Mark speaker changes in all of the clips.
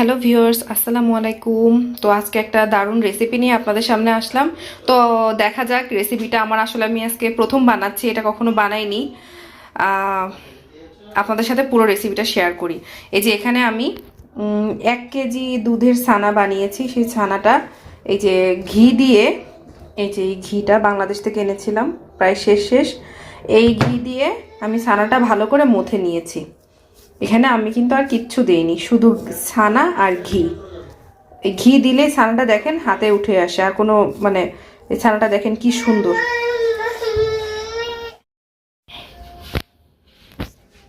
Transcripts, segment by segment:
Speaker 1: Hello viewers, আসসালামু আলাইকুম। তো আজকে একটা দারুণ রেসিপি নিয়ে আপনাদের সামনে আসলাম। তো দেখা যাক রেসিপিটা আমার আসলে আমি আজকে প্রথম বানাচ্ছি, এটা কখনো বানাইনি। আপনাদের সাথে পুরো রেসিপিটা শেয়ার করি। এই যে এখানে আমি এক কেজি দুধের ছানা বানিয়েছি। সেই ছানাটা এই যে ঘি দিয়ে, এই যে এই ঘিটা বাংলাদেশ থেকে এনেছিলাম, প্রায় শেষ শেষ। এই ঘি দিয়ে আমি ছানাটা ভালো করে মথে নিয়েছি। এখানে আমি কিন্তু আর কিচ্ছু দেইনি, শুধু ছানা আর ঘি। এই ঘি দিলে ছানাটা দেখেন হাতে উঠে আসে, আর কোনো মানে এই ছানাটা দেখেন কি সুন্দর।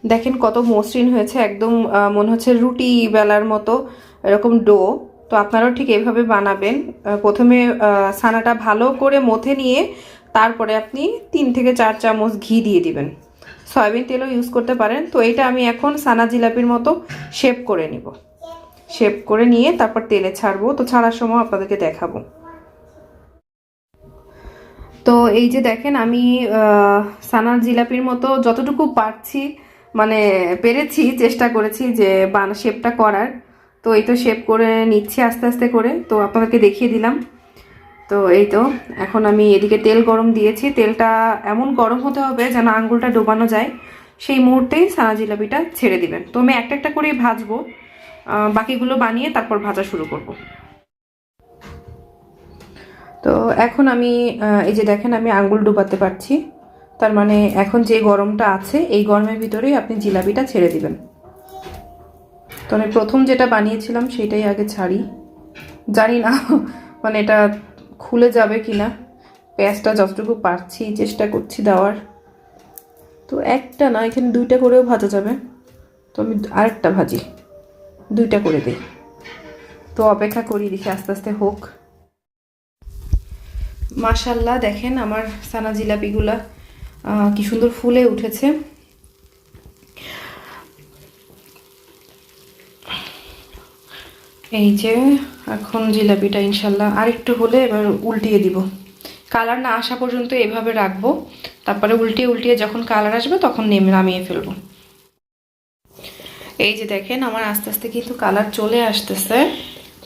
Speaker 1: দেখেন কত মসৃণ হয়েছে, একদম মনে হচ্ছে রুটি বেলার মতো এরকম ডো। তো আপনারাও ঠিক এইভাবে বানাবেন। প্রথমে ছানাটা ভালো করে মথে নিয়ে তারপরে আপনি তিন থেকে চার চামচ ঘি দিয়ে দিবেন। সয়াবিন তেলও ইউজ করতে পারেন। তো এটা আমি এখন সানা জিলাপির মতো শেপ করে নিব। শেপ করে নিয়ে তারপর তেলে ছাড়বো। তো ছাড়ার সময় আপনাদেরকে দেখাবো। তো এই যে দেখেন আমি সানার জিলাপির মতো যতটুকু পারছি মানে পেরেছি, চেষ্টা করেছি যে বানা শেপটা করার। তো এই তো শেপ করে নিচ্ছি আস্তে আস্তে করে। তো আপনাদেরকে দেখিয়ে দিলাম। তো এই তো, এখন আমি এদিকে তেল গরম দিয়েছি। তেলটা এমন গরম হতে হবে যেন আঙ্গুলটা ডোবানো যায়। সেই মুহূর্তেই সানা জিলাপিটা ছেড়ে দিবেন। তো আমি একটা একটা করেই ভাজবো। বাকিগুলো বানিয়ে তারপর ভাজা শুরু করব। তো এখন আমি এই যে দেখেন আমি আঙ্গুল ডুবাতে পারছি। তার মানে এখন যে গরমটা আছে, এই গরমের ভিতরেই আপনি জিলাপিটা ছেড়ে দিবেন। তো আমি প্রথম যেটা বানিয়েছিলাম, সেটাই আগে ছাড়ি। জানি না মানে এটা খুলে যাবে কি না পেঁয়াজটা যতটুকু পারছি চেষ্টা করছি দেওয়ার। তো একটা না, এখানে দুইটা করেও ভাজা যাবে। তো আমি আরেকটা ভাজি। দুইটা করে দিই। তো অপেক্ষা করি, দেখি আস্তে আস্তে হোক। মাশাল্লাহ দেখেন আমার সানা জিলাপিগুলা কি সুন্দর ফুলে উঠেছে। এই যে এখন জিলাপিটা ইনশাল্লাহ আরেকটু হলে এবার উল্টিয়ে দিব। কালার না আসা পর্যন্ত এভাবে রাখব। তারপরে উল্টিয়ে উল্টিয়ে যখন কালার আসবে তখন নেমে, নামিয়ে ফেলব। এই যে দেখেন আমার আস্তে আস্তে কিন্তু কালার চলে আসতেছে।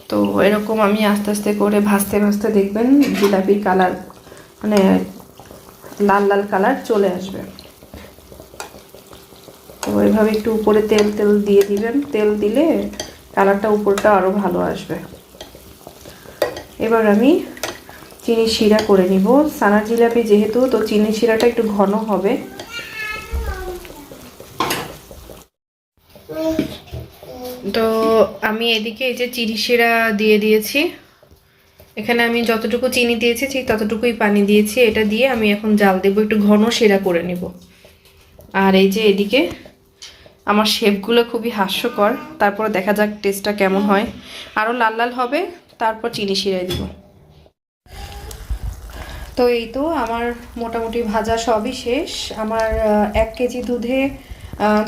Speaker 1: তো এরকম আমি আস্তে আস্তে করে ভাজতে ভাজতে দেখবেন জিলাপির কালার মানে লাল লাল কালার চলে আসবে। তো এভাবে একটু উপরে তেল তেল দিয়ে দিবেন। তেল দিলে কালারটা উপরটা আরও ভালো আসবে। এবার আমি চিনি শিরা করে নিব। সানা জিলাপি যেহেতু, তো চিনি শিরাটা একটু ঘন হবে। তো আমি এদিকে এই যে চিনি শিরা দিয়ে দিয়েছি। এখানে আমি যতটুকু চিনি দিয়েছি, ঠিক ততটুকুই পানি দিয়েছি। এটা দিয়ে আমি এখন জাল দেবো, একটু ঘন শিরা করে নেব। আর এই যে এদিকে আমার শেপগুলো খুবই হাস্যকর। তারপরে দেখা যাক টেস্টটা কেমন হয়। আরও লাল লাল হবে তারপর চিনি শিরাই দিব। তো এই তো আমার মোটামুটি ভাজা সবই শেষ। আমার এক কেজি দুধে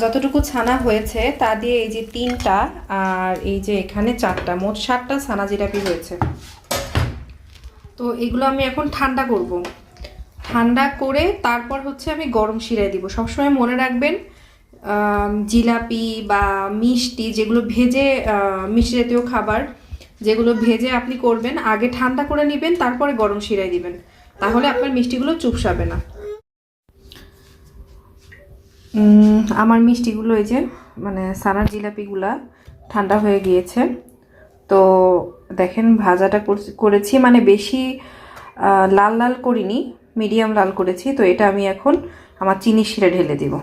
Speaker 1: যতটুকু ছানা হয়েছে তা দিয়ে এই যে তিনটা আর এই যে এখানে চারটা, মোট সাতটা ছানা জিলাপি হয়েছে। তো এগুলো আমি এখন ঠান্ডা করব। ঠান্ডা করে তারপর হচ্ছে আমি গরম শিরায় দিব। সবসময় মনে রাখবেন জিলাপি বা মিষ্টি যেগুলো ভেজে মিষ্টি জাতীয় খাবার যেগুলো ভেজে আপনি করবেন, আগে ঠান্ডা করে নেবেন, তারপরে গরম শিরায় দিবেন। তাহলে আপনার মিষ্টিগুলো চুপসাবে না। আমার মিষ্টিগুলো এই যে মানে সানার জিলাপিগুলা ঠান্ডা হয়ে গিয়েছে। তো দেখেন, ভাজাটা করছি- মানে বেশি লাল লাল করিনি, মিডিয়াম লাল করেছি। তো এটা আমি এখন আমার চিনি শিরে ঢেলে দিব।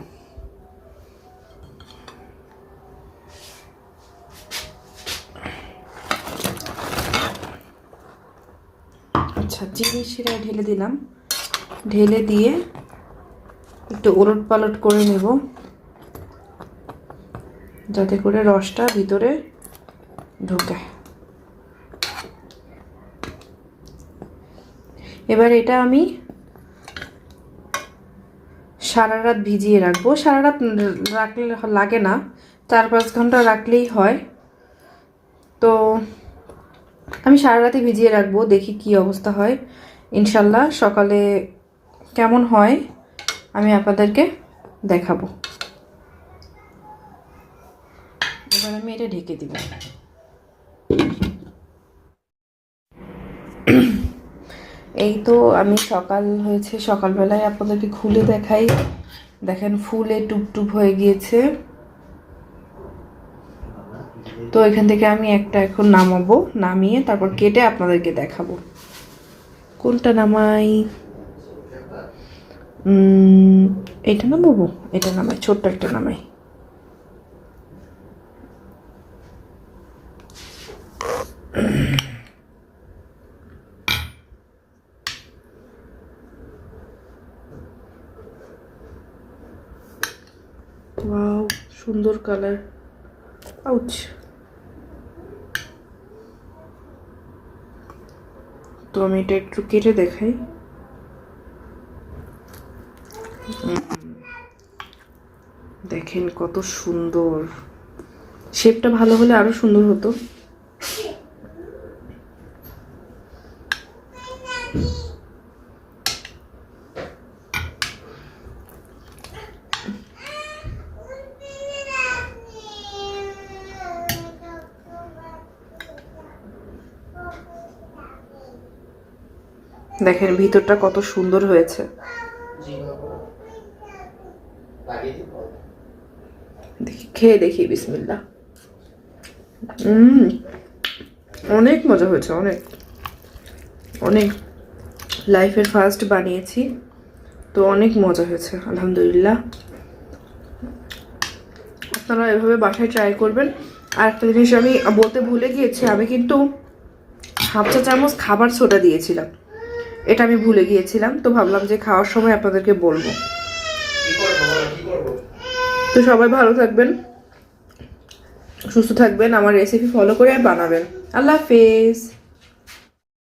Speaker 1: আচ্ছা চিনি শিরা ঢেলে দিলাম। ঢেলে দিয়ে একটু ওলট পালট করে নেব। যাতে করে রসটা ভিতরে ঢোকে। এবার এটা আমি সারা রাত ভিজিয়ে রাখব। সারা রাত রাখলে লাগে না। চার পাঁচ ঘণ্টা রাখলেই হয়। তো আমি সারা রাতে ভিজিয়ে রাখব, দেখি কি অবস্থা হয়। ইনশাল্লাহ সকালে কেমন হয় আমি আপনাদেরকে দেখাবো। এবার আমি এটা ঢেকে দিব। এই তো আমি সকাল হয়েছে, সকালবেলায় আপনাদেরকে খুলে দেখাই। দেখেন ফুলে টুপটুপ হয়ে গিয়েছে। তো এখান থেকে আমি একটা এখন নামাবো, নামিয়ে তারপর কেটে আপনাদেরকে দেখাবো। কোনটা নামাই? এটা নামাবো? এটা নামাই, ছোট্ট একটা নামাই। ওয়াও, সুন্দর কালার। আউচ। তো আমি এটা একটু কেটে দেখাই। দেখেন কত সুন্দর। শেপটা ভালো হলে আরও সুন্দর হতো। দেখেন, ভিতরটা কত সুন্দর হয়েছে। দেখি, খেয়ে দেখি বিসমিল্লা অনেক মজা হয়েছে, অনেক। অনেক। লাইফের ফার্স্ট বানিয়েছি, তো অনেক মজা হয়েছে, আলহামদুলিল্লাহ। আপনারা এভাবে বাসায় ট্রাই করবেন। আর একটা জিনিস আমি বলতে ভুলে গিয়েছি, আমি কিন্তু হাফ চা চামচ খাবার সোডা দিয়েছিলাম। এটা আমি ভুলে গিয়েছিলাম তো ভাবলাম যে খাওয়ার সময় আপনাদেরকে বলব। তো সবাই ভালো থাকবেন সুস্থ থাকবেন আমার রেসিপি ফলো করে বানাবেন। আল্লাহ হাফেজ।